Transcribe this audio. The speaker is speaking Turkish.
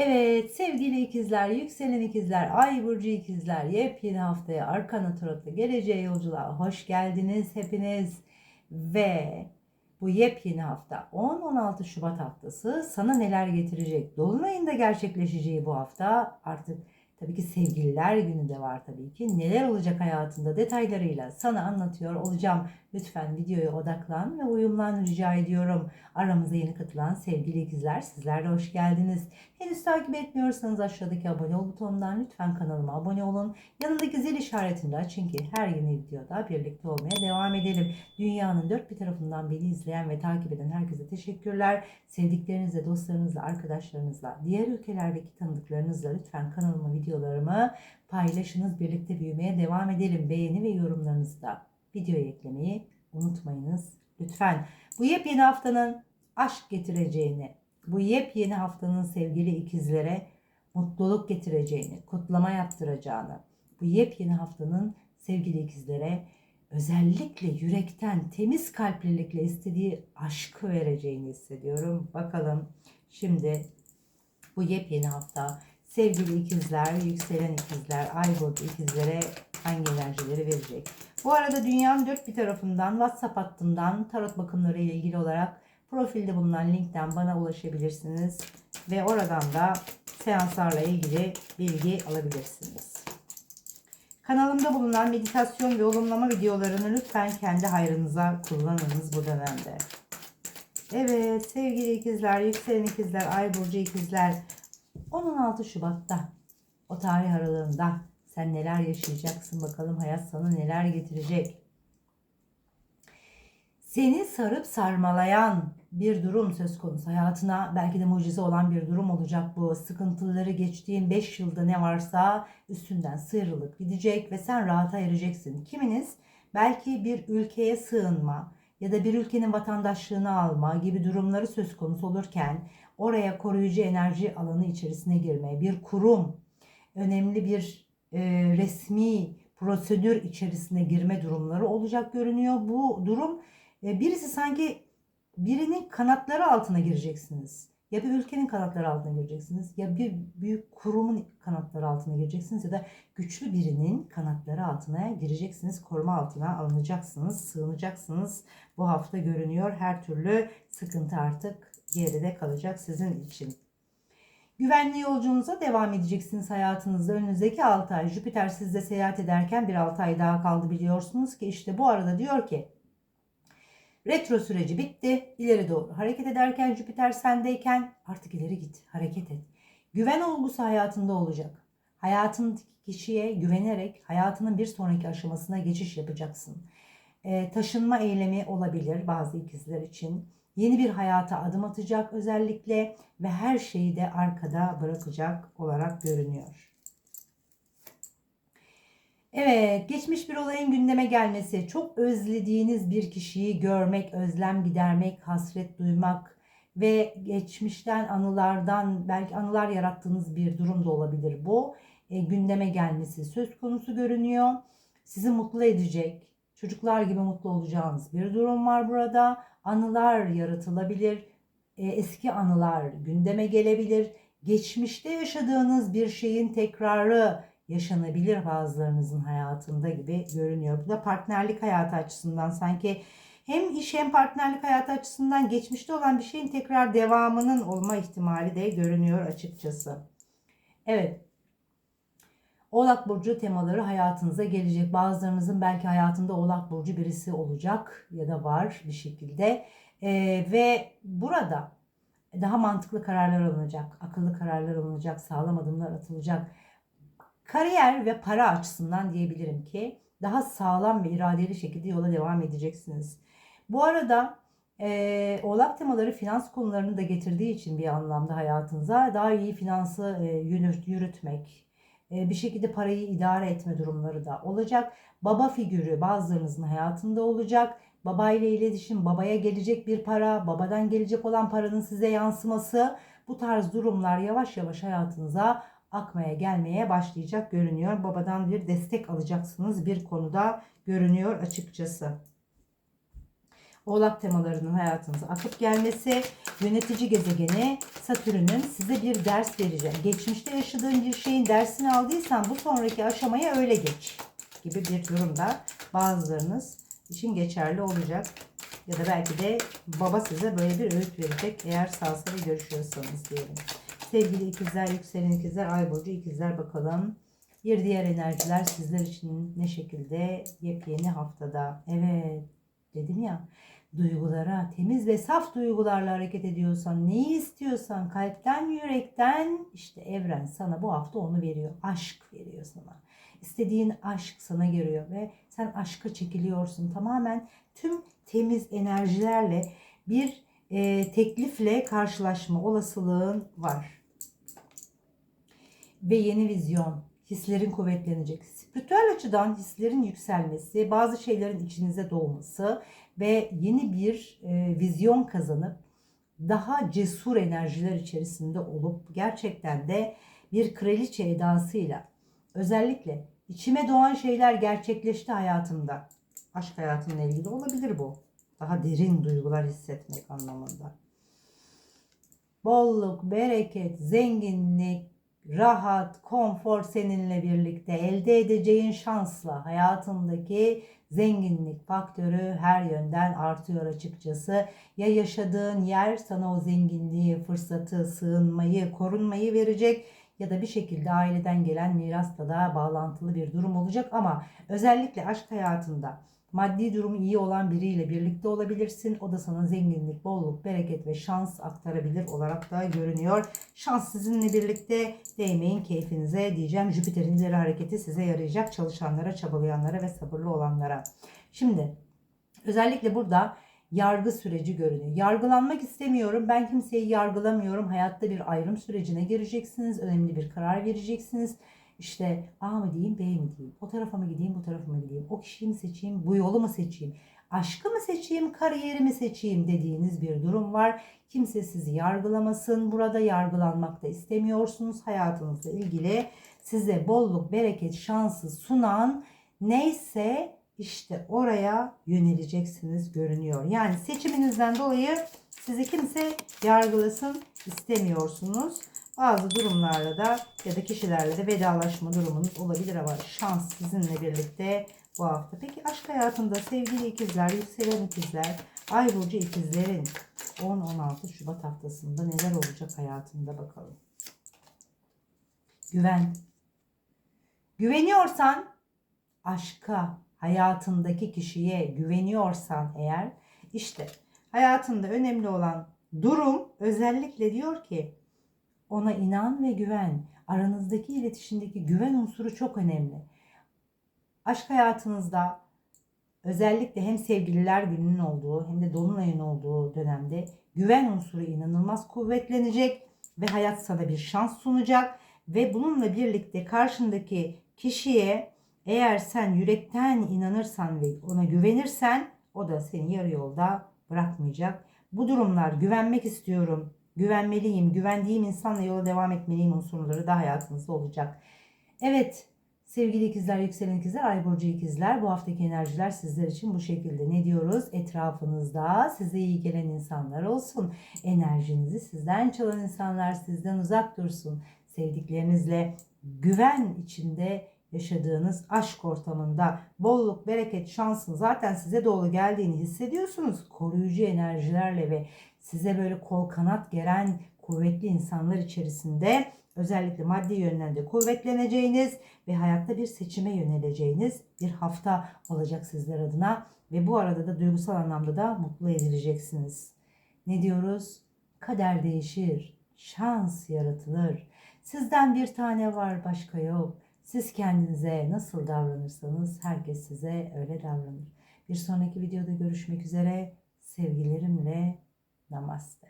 Evet sevgili ikizler, yükselen ikizler, ay burcu ikizler yepyeni haftaya Arkana Tarot'ta geleceğe yolculuğa hoş geldiniz hepiniz. Ve bu yepyeni hafta 10-16 Şubat haftası sana neler getirecek? Dolunay'ın da gerçekleşeceği bu hafta artık tabii ki sevgililer günü de var tabii ki. Neler olacak hayatında detaylarıyla sana anlatıyor olacağım. Lütfen videoya odaklan ve uyumlan rica ediyorum. Aramıza yeni katılan sevgili ikizler sizler de hoş geldiniz. Henüz takip etmiyorsanız aşağıdaki abone ol butonundan lütfen kanalıma abone olun. Yanındaki zil işaretini de açın her yeni videoda birlikte olmaya devam edelim. Dünyanın dört bir tarafından beni izleyen ve takip eden herkese teşekkürler. Sevdiklerinizle, dostlarınızla, arkadaşlarınızla, diğer ülkelerdeki tanıdıklarınızla lütfen kanalıma videolarımı paylaşınız. Birlikte büyümeye devam edelim. Beğeni ve yorumlarınızı da videoya eklemeyi unutmayınız. Lütfen bu yepyeni haftanın aşk getireceğini, bu yepyeni haftanın sevgili ikizlere mutluluk getireceğini, kutlama yaptıracağını, bu yepyeni haftanın sevgili ikizlere özellikle yürekten temiz kalplilikle istediği aşkı vereceğini hissediyorum. Bakalım şimdi bu yepyeni hafta sevgili ikizler, yükselen ikizler, ay burcu ikizlere hangi enerjileri verecek? Bu arada dünyanın dört bir tarafından WhatsApp hattından tarot bakımları ile ilgili olarak profilde bulunan linkten bana ulaşabilirsiniz ve oradan da seanslarla ilgili bilgi alabilirsiniz. Kanalımda bulunan meditasyon ve olumlama videolarını lütfen kendi hayrınıza kullanınız bu dönemde. Evet sevgili ikizler, yükselen ikizler, ay burcu ikizler 16 Şubat'ta o tarih aralığında sen neler yaşayacaksın bakalım hayat sana neler getirecek. Seni sarıp sarmalayan bir durum söz konusu. Hayatına belki de mucize olan bir durum olacak bu. Sıkıntıları geçtiğin 5 yılda ne varsa üstünden sıyrılıp gidecek ve sen rahata ereceksin. Kiminiz belki bir ülkeye sığınma ya da bir ülkenin vatandaşlığını alma gibi durumları söz konusu olurken oraya koruyucu enerji alanı içerisine girme, bir kurum, önemli bir e, resmi prosedür içerisine girme durumları olacak görünüyor. Bu durum e, birisi sanki birinin kanatları altına gireceksiniz. Ya bir ülkenin kanatları altına gireceksiniz ya bir büyük kurumun kanatları altına gireceksiniz ya da güçlü birinin kanatları altına gireceksiniz. Koruma altına alınacaksınız, sığınacaksınız. Bu hafta görünüyor her türlü sıkıntı artık geride kalacak sizin için. Güvenli yolculuğunuza devam edeceksiniz hayatınızda. Önünüzdeki 6 ay Jüpiter sizde seyahat ederken bir 6 ay daha kaldı biliyorsunuz ki işte bu arada diyor ki retro süreci bitti. İleri doğru hareket ederken Jüpiter sendeyken artık ileri git, hareket et. Güven olgusu hayatında olacak. Hayatındaki kişiye güvenerek hayatının bir sonraki aşamasına geçiş yapacaksın. E, taşınma eylemi olabilir bazı ikizler için yeni bir hayata adım atacak özellikle ve her şeyi de arkada bırakacak olarak görünüyor. Evet, geçmiş bir olayın gündeme gelmesi, çok özlediğiniz bir kişiyi görmek, özlem gidermek, hasret duymak ve geçmişten anılardan belki anılar yarattığınız bir durum da olabilir bu. E, gündeme gelmesi söz konusu görünüyor. Sizi mutlu edecek, çocuklar gibi mutlu olacağınız bir durum var burada anılar yaratılabilir. E, eski anılar gündeme gelebilir. Geçmişte yaşadığınız bir şeyin tekrarı yaşanabilir bazılarınızın hayatında gibi görünüyor. Bu da partnerlik hayatı açısından sanki hem iş hem partnerlik hayatı açısından geçmişte olan bir şeyin tekrar devamının olma ihtimali de görünüyor açıkçası. Evet. Oğlak Burcu temaları hayatınıza gelecek. Bazılarınızın belki hayatında Oğlak Burcu birisi olacak ya da var bir şekilde. Ee, ve burada daha mantıklı kararlar alınacak, akıllı kararlar alınacak, sağlam adımlar atılacak. Kariyer ve para açısından diyebilirim ki daha sağlam ve iradeli şekilde yola devam edeceksiniz. Bu arada e, oğlak temaları finans konularını da getirdiği için bir anlamda hayatınıza daha iyi finansı e, yürütmek, e, bir şekilde parayı idare etme durumları da olacak. Baba figürü bazılarınızın hayatında olacak. Baba ile iletişim, babaya gelecek bir para, babadan gelecek olan paranın size yansıması bu tarz durumlar yavaş yavaş hayatınıza akmaya gelmeye başlayacak görünüyor. Babadan bir destek alacaksınız bir konuda görünüyor açıkçası. Oğlak temalarının hayatınıza akıp gelmesi, yönetici gezegeni Satürn'ün size bir ders verecek. Geçmişte yaşadığın bir şeyin dersini aldıysan bu sonraki aşamaya öyle geç gibi bir durumda bazılarınız için geçerli olacak. Ya da belki de baba size böyle bir öğüt verecek eğer salsayla görüşüyorsanız diyelim. Sevgili ikizler, yükselen ikizler, ay burcu ikizler bakalım. Bir diğer enerjiler sizler için ne şekilde yepyeni haftada. Evet dedim ya duygulara, temiz ve saf duygularla hareket ediyorsan, neyi istiyorsan kalpten, yürekten işte evren sana bu hafta onu veriyor. Aşk veriyor sana. İstediğin aşk sana geliyor ve sen aşka çekiliyorsun. Tamamen tüm temiz enerjilerle bir e, teklifle karşılaşma olasılığın var. Ve yeni vizyon, hislerin kuvvetlenecek. Spiritüel açıdan hislerin yükselmesi, bazı şeylerin içinize doğması ve yeni bir e, vizyon kazanıp daha cesur enerjiler içerisinde olup gerçekten de bir kraliçe edasıyla özellikle içime doğan şeyler gerçekleşti hayatımda. Aşk hayatımla ilgili olabilir bu. Daha derin duygular hissetmek anlamında. Bolluk, bereket, zenginlik, rahat, konfor seninle birlikte elde edeceğin şansla hayatındaki zenginlik faktörü her yönden artıyor açıkçası. Ya yaşadığın yer sana o zenginliği, fırsatı, sığınmayı, korunmayı verecek ya da bir şekilde aileden gelen mirasla da bağlantılı bir durum olacak ama özellikle aşk hayatında maddi durumu iyi olan biriyle birlikte olabilirsin. O da sana zenginlik, bolluk, bereket ve şans aktarabilir olarak da görünüyor. Şans sizinle birlikte değmeyin keyfinize diyeceğim. Jüpiter'in ileri hareketi size yarayacak çalışanlara, çabalayanlara ve sabırlı olanlara. Şimdi özellikle burada yargı süreci görünüyor. Yargılanmak istemiyorum. Ben kimseyi yargılamıyorum. Hayatta bir ayrım sürecine gireceksiniz. Önemli bir karar vereceksiniz. İşte A mı diyeyim, B mi diyeyim? O tarafa mı gideyim, bu tarafa mı gideyim? O kişiyi mi seçeyim, bu yolu mu seçeyim? Aşkı mı seçeyim, kariyeri mi seçeyim dediğiniz bir durum var. Kimse sizi yargılamasın. Burada yargılanmak da istemiyorsunuz. Hayatınızla ilgili size bolluk, bereket, şansı sunan neyse işte oraya yöneleceksiniz görünüyor. Yani seçiminizden dolayı sizi kimse yargılasın istemiyorsunuz. Bazı durumlarla da ya da kişilerle de vedalaşma durumunuz olabilir ama şans sizinle birlikte bu hafta. Peki aşk hayatında sevgili ikizler, yükselen ikizler, ay burcu ikizlerin 10-16 Şubat haftasında neler olacak hayatında bakalım. Güven. Güveniyorsan aşka, hayatındaki kişiye güveniyorsan eğer işte hayatında önemli olan durum özellikle diyor ki ona inan ve güven. Aranızdaki iletişimdeki güven unsuru çok önemli. Aşk hayatınızda özellikle hem sevgililer gününün olduğu hem de dolunayın olduğu dönemde güven unsuru inanılmaz kuvvetlenecek ve hayat sana bir şans sunacak ve bununla birlikte karşındaki kişiye eğer sen yürekten inanırsan ve ona güvenirsen o da seni yarı yolda bırakmayacak. Bu durumlar güvenmek istiyorum, güvenmeliyim, güvendiğim insanla yola devam etmeliyim unsurları da hayatınızda olacak. Evet sevgili ikizler, yükselen ikizler, ay burcu ikizler bu haftaki enerjiler sizler için bu şekilde. Ne diyoruz? Etrafınızda size iyi gelen insanlar olsun. Enerjinizi sizden çalan insanlar sizden uzak dursun. Sevdiklerinizle güven içinde yaşadığınız aşk ortamında bolluk, bereket, şansın zaten size doğru geldiğini hissediyorsunuz. Koruyucu enerjilerle ve size böyle kol kanat geren kuvvetli insanlar içerisinde özellikle maddi yönden de kuvvetleneceğiniz ve hayatta bir seçime yöneleceğiniz bir hafta olacak sizler adına ve bu arada da duygusal anlamda da mutlu edileceksiniz. Ne diyoruz? Kader değişir, şans yaratılır. Sizden bir tane var, başka yok. Siz kendinize nasıl davranırsanız herkes size öyle davranır. Bir sonraki videoda görüşmek üzere. Sevgilerimle Namaste.